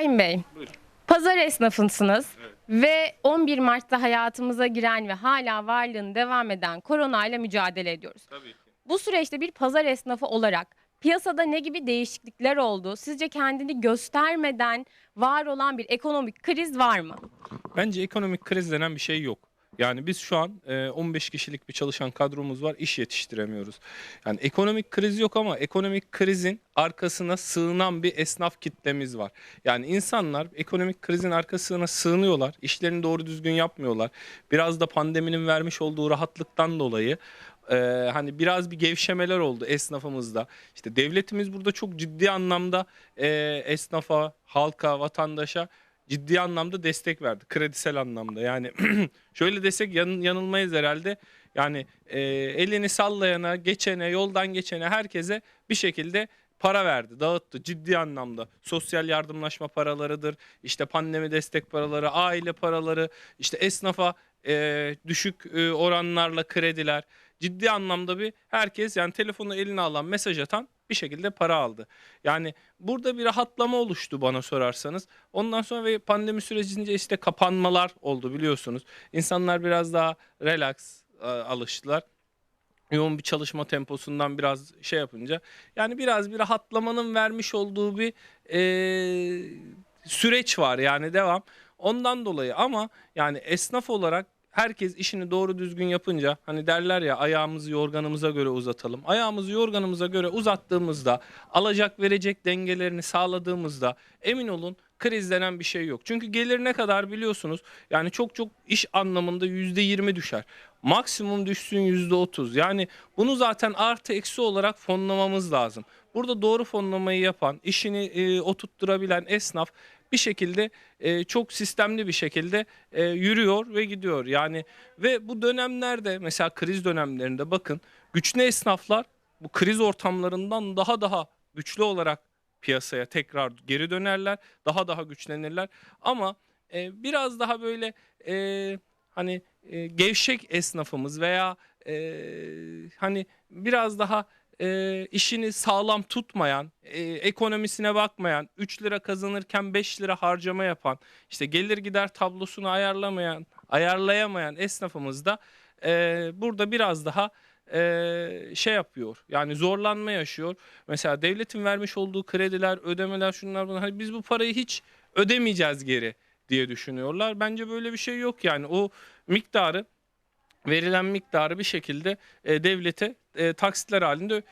Şahin Bey, Buyurun. pazar esnafısınız ve 11 Mart'ta hayatımıza giren ve hala varlığını devam eden koronayla mücadele ediyoruz. Tabii ki. Bu süreçte bir pazar esnafı olarak piyasada ne gibi değişiklikler oldu? Sizce kendini göstermeden var olan bir ekonomik kriz var mı? Bence ekonomik kriz denen bir şey yok. Yani biz şu an e, 15 kişilik bir çalışan kadromuz var, iş yetiştiremiyoruz. Yani ekonomik kriz yok ama ekonomik krizin arkasına sığınan bir esnaf kitlemiz var. Yani insanlar ekonomik krizin arkasına sığınıyorlar, işlerini doğru düzgün yapmıyorlar. Biraz da pandeminin vermiş olduğu rahatlıktan dolayı e, hani biraz bir gevşemeler oldu esnafımızda. İşte devletimiz burada çok ciddi anlamda e, esnafa, halka, vatandaşa ciddi anlamda destek verdi. Kredisel anlamda. Yani şöyle desek yan- yanılmayız herhalde. Yani e, elini sallayana, geçene, yoldan geçene herkese bir şekilde para verdi, dağıttı ciddi anlamda. Sosyal yardımlaşma paralarıdır, işte pandemi destek paraları, aile paraları, işte esnafa e, düşük e, oranlarla krediler. Ciddi anlamda bir herkes yani telefonu eline alan, mesaj atan bir şekilde para aldı. Yani burada bir rahatlama oluştu bana sorarsanız. Ondan sonra ve pandemi sürecince işte kapanmalar oldu biliyorsunuz. İnsanlar biraz daha relax e, alıştılar. Yoğun bir çalışma temposundan biraz şey yapınca yani biraz bir rahatlamanın vermiş olduğu bir e, süreç var yani devam. Ondan dolayı ama yani esnaf olarak herkes işini doğru düzgün yapınca hani derler ya ayağımızı yorganımıza göre uzatalım. Ayağımızı yorganımıza göre uzattığımızda alacak verecek dengelerini sağladığımızda emin olun kriz denen bir şey yok. Çünkü gelir ne kadar biliyorsunuz yani çok çok iş anlamında %20 düşer. Maksimum düşsün %30 yani bunu zaten artı eksi olarak fonlamamız lazım. Burada doğru fonlamayı yapan, işini e, oturtturabilen esnaf bir şekilde e, çok sistemli bir şekilde e, yürüyor ve gidiyor. Yani ve bu dönemlerde mesela kriz dönemlerinde bakın güçlü esnaflar bu kriz ortamlarından daha daha güçlü olarak piyasaya tekrar geri dönerler. Daha daha güçlenirler. Ama e, biraz daha böyle e, hani e, gevşek esnafımız veya e, hani biraz daha e, işini sağlam tutmayan, e, ekonomisine bakmayan, 3 lira kazanırken 5 lira harcama yapan, işte gelir gider tablosunu ayarlamayan, ayarlayamayan esnafımız da e, burada biraz daha e, şey yapıyor. Yani zorlanma yaşıyor. Mesela devletin vermiş olduğu krediler, ödemeler, şunlar bunlar. Hani biz bu parayı hiç ödemeyeceğiz geri diye düşünüyorlar. Bence böyle bir şey yok yani. O miktarı verilen miktarı bir şekilde e, devlete e, taksitler halinde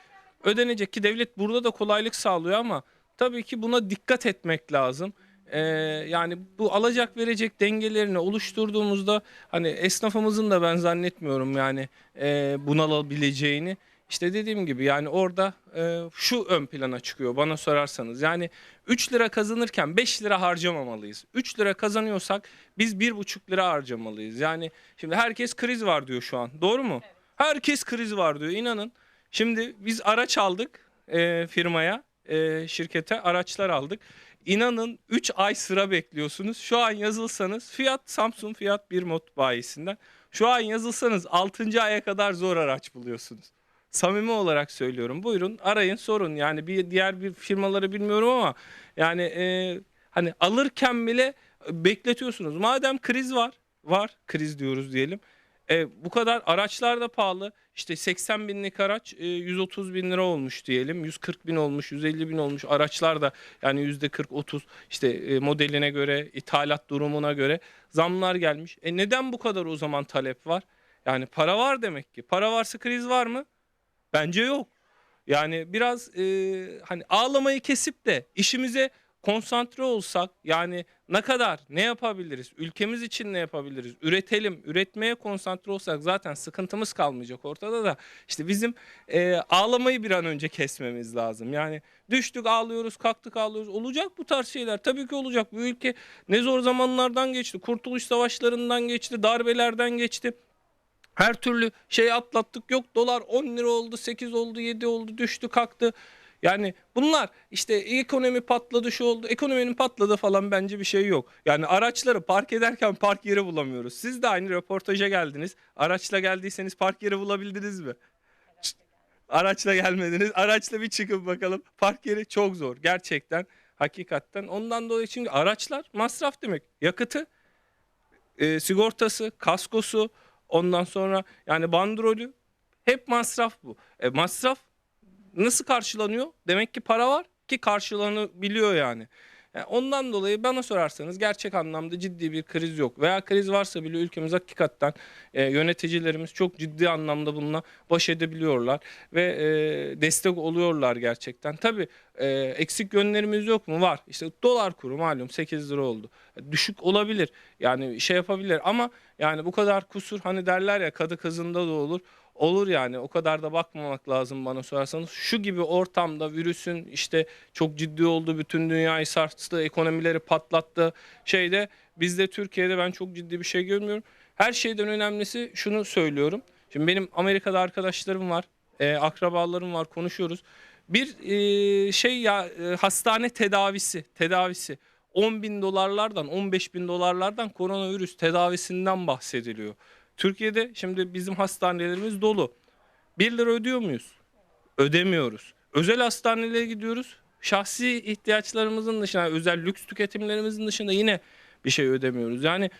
ödenecek ki devlet burada da kolaylık sağlıyor ama tabii ki buna dikkat etmek lazım. E, yani bu alacak verecek dengelerini oluşturduğumuzda hani esnafımızın da ben zannetmiyorum yani e, bunalabileceğini. İşte dediğim gibi yani orada e, şu ön plana çıkıyor bana sorarsanız. Yani 3 lira kazanırken 5 lira harcamamalıyız. 3 lira kazanıyorsak biz 1,5 lira harcamalıyız. Yani şimdi herkes kriz var diyor şu an. Doğru mu? Herkes kriz var diyor. İnanın. Şimdi biz araç aldık e, firmaya, e, şirkete araçlar aldık. İnanın 3 ay sıra bekliyorsunuz. Şu an yazılsanız fiyat Samsung fiyat bir mod bayisinden. Şu an yazılsanız 6. aya kadar zor araç buluyorsunuz. Samimi olarak söylüyorum. Buyurun arayın sorun. Yani bir diğer bir firmaları bilmiyorum ama yani e, hani alırken bile bekletiyorsunuz. Madem kriz var, var kriz diyoruz diyelim. E, bu kadar araçlar da pahalı. İşte 80 binlik araç e, 130 bin lira olmuş diyelim. 140 bin olmuş, 150 bin olmuş. Araçlar da yani yüzde 40-30 işte e, modeline göre, ithalat durumuna göre zamlar gelmiş. E neden bu kadar o zaman talep var? Yani para var demek ki. Para varsa kriz var mı? Bence yok. Yani biraz e, hani ağlamayı kesip de işimize konsantre olsak yani ne kadar ne yapabiliriz? Ülkemiz için ne yapabiliriz? Üretelim, üretmeye konsantre olsak zaten sıkıntımız kalmayacak ortada da. İşte bizim e, ağlamayı bir an önce kesmemiz lazım. Yani düştük ağlıyoruz, kalktık ağlıyoruz. Olacak bu tarz şeyler. Tabii ki olacak. Bu ülke ne zor zamanlardan geçti. Kurtuluş savaşlarından geçti, darbelerden geçti. Her türlü şey atlattık. Yok dolar 10 lira oldu, 8 oldu, 7 oldu, düştü, kalktı. Yani bunlar işte ekonomi patladı şu oldu. Ekonominin patladı falan bence bir şey yok. Yani araçları park ederken park yeri bulamıyoruz. Siz de aynı röportaja geldiniz. Araçla geldiyseniz park yeri bulabildiniz mi? Araçla gelmediniz. Araçla bir çıkın bakalım. Park yeri çok zor gerçekten. Hakikaten. Ondan dolayı çünkü araçlar masraf demek. Yakıtı, e, sigortası, kaskosu, ondan sonra yani bandrolü hep masraf bu. E, masraf nasıl karşılanıyor? Demek ki para var ki karşılanabiliyor yani. Yani ondan dolayı bana sorarsanız gerçek anlamda ciddi bir kriz yok. Veya kriz varsa bile ülkemiz hakikaten e, yöneticilerimiz çok ciddi anlamda bununla baş edebiliyorlar ve e, destek oluyorlar gerçekten. Tabii e, eksik yönlerimiz yok mu? Var. İşte dolar kuru malum 8 lira oldu. Düşük olabilir. Yani şey yapabilir ama yani bu kadar kusur hani derler ya kadı kızında da olur. Olur yani o kadar da bakmamak lazım bana sorarsanız. Şu gibi ortamda virüsün işte çok ciddi olduğu bütün dünyayı sarstı, ekonomileri patlattı şeyde bizde Türkiye'de ben çok ciddi bir şey görmüyorum. Her şeyden önemlisi şunu söylüyorum. Şimdi benim Amerika'da arkadaşlarım var, e, akrabalarım var konuşuyoruz. Bir e, şey ya e, hastane tedavisi, tedavisi 10 bin dolarlardan 15 bin dolarlardan koronavirüs tedavisinden bahsediliyor. Türkiye'de şimdi bizim hastanelerimiz dolu. 1 lira ödüyor muyuz? Ödemiyoruz. Özel hastanelere gidiyoruz. Şahsi ihtiyaçlarımızın dışında, özel lüks tüketimlerimizin dışında yine bir şey ödemiyoruz. Yani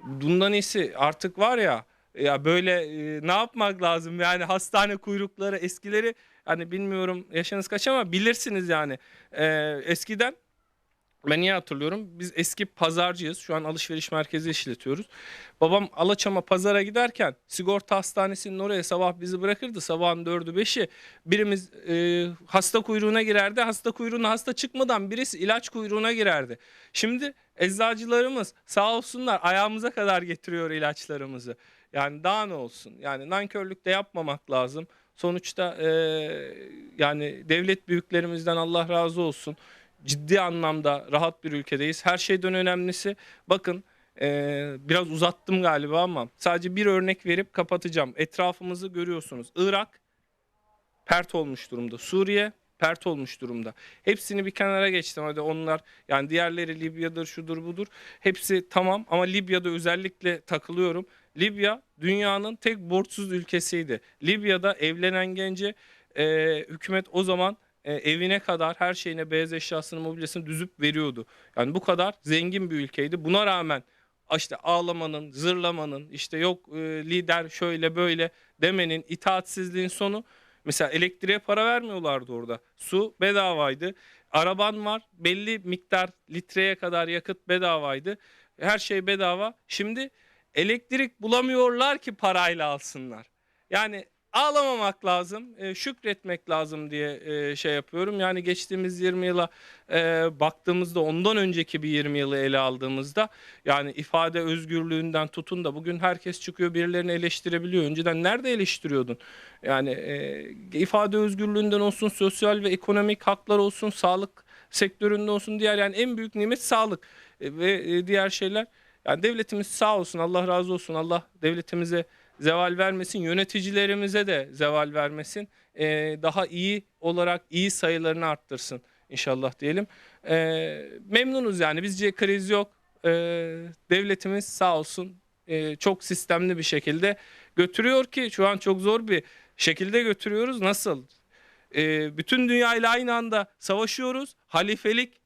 bundan iyisi artık var ya ya böyle e, ne yapmak lazım yani hastane kuyrukları eskileri hani bilmiyorum yaşınız kaç ama bilirsiniz yani E, eskiden ben iyi hatırlıyorum. Biz eski pazarcıyız. Şu an alışveriş merkezi işletiyoruz. Babam Alaçam'a pazara giderken sigorta hastanesinin oraya sabah bizi bırakırdı. Sabahın dördü beşi. Birimiz e, hasta kuyruğuna girerdi. Hasta kuyruğuna hasta çıkmadan birisi ilaç kuyruğuna girerdi. Şimdi eczacılarımız sağ olsunlar ayağımıza kadar getiriyor ilaçlarımızı. Yani daha ne olsun? Yani nankörlük de yapmamak lazım. Sonuçta e, yani devlet büyüklerimizden Allah razı olsun ciddi anlamda rahat bir ülkedeyiz. Her şeyden önemlisi bakın e, biraz uzattım galiba ama sadece bir örnek verip kapatacağım. Etrafımızı görüyorsunuz. Irak pert olmuş durumda. Suriye pert olmuş durumda. Hepsini bir kenara geçtim. Hadi onlar yani diğerleri Libya'dır şudur budur. Hepsi tamam ama Libya'da özellikle takılıyorum. Libya dünyanın tek borçsuz ülkesiydi. Libya'da evlenen gence e, hükümet o zaman e, evine kadar her şeyine beyaz eşyasını mobilyasını düzüp veriyordu. Yani bu kadar zengin bir ülkeydi. Buna rağmen işte ağlamanın, zırlamanın, işte yok e, lider şöyle böyle demenin, itaatsizliğin sonu mesela elektriğe para vermiyorlardı orada. Su bedavaydı. Araban var belli miktar litreye kadar yakıt bedavaydı. Her şey bedava. Şimdi elektrik bulamıyorlar ki parayla alsınlar. Yani ağlamamak lazım, e, şükretmek lazım diye e, şey yapıyorum. Yani geçtiğimiz 20 yıla e, baktığımızda ondan önceki bir 20 yılı ele aldığımızda yani ifade özgürlüğünden tutun da bugün herkes çıkıyor birilerini eleştirebiliyor. Önceden nerede eleştiriyordun? Yani e, ifade özgürlüğünden olsun, sosyal ve ekonomik haklar olsun, sağlık sektöründe olsun diğer yani en büyük nimet sağlık E, ve e, diğer şeyler. Yani devletimiz sağ olsun, Allah razı olsun. Allah devletimize zeval vermesin, yöneticilerimize de zeval vermesin. Ee, daha iyi olarak iyi sayılarını arttırsın inşallah diyelim. Ee, memnunuz yani bizce kriz yok. Ee, devletimiz sağ olsun e, çok sistemli bir şekilde götürüyor ki şu an çok zor bir şekilde götürüyoruz. Nasıl? Ee, bütün dünyayla aynı anda savaşıyoruz. Halifelik e,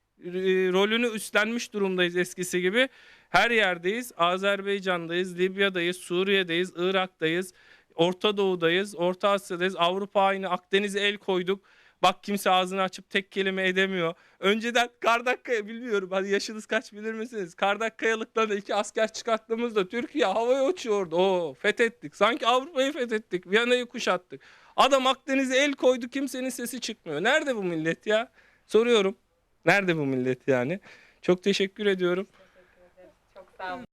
rolünü üstlenmiş durumdayız eskisi gibi. Her yerdeyiz. Azerbaycan'dayız, Libya'dayız, Suriye'deyiz, Irak'tayız, Orta Doğu'dayız, Orta Asya'dayız. Avrupa aynı Akdeniz'e el koyduk. Bak kimse ağzını açıp tek kelime edemiyor. Önceden Kardakkaya bilmiyorum hadi yaşınız kaç bilir misiniz? Kardakkayalıktan da iki asker çıkarttığımızda Türkiye havaya uçuyordu. Oo fethettik. Sanki Avrupa'yı fethettik. Viyana'yı kuşattık. Adam Akdeniz'e el koydu kimsenin sesi çıkmıyor. Nerede bu millet ya? Soruyorum. Nerede bu millet yani? Çok teşekkür ediyorum. Çok sağ olun.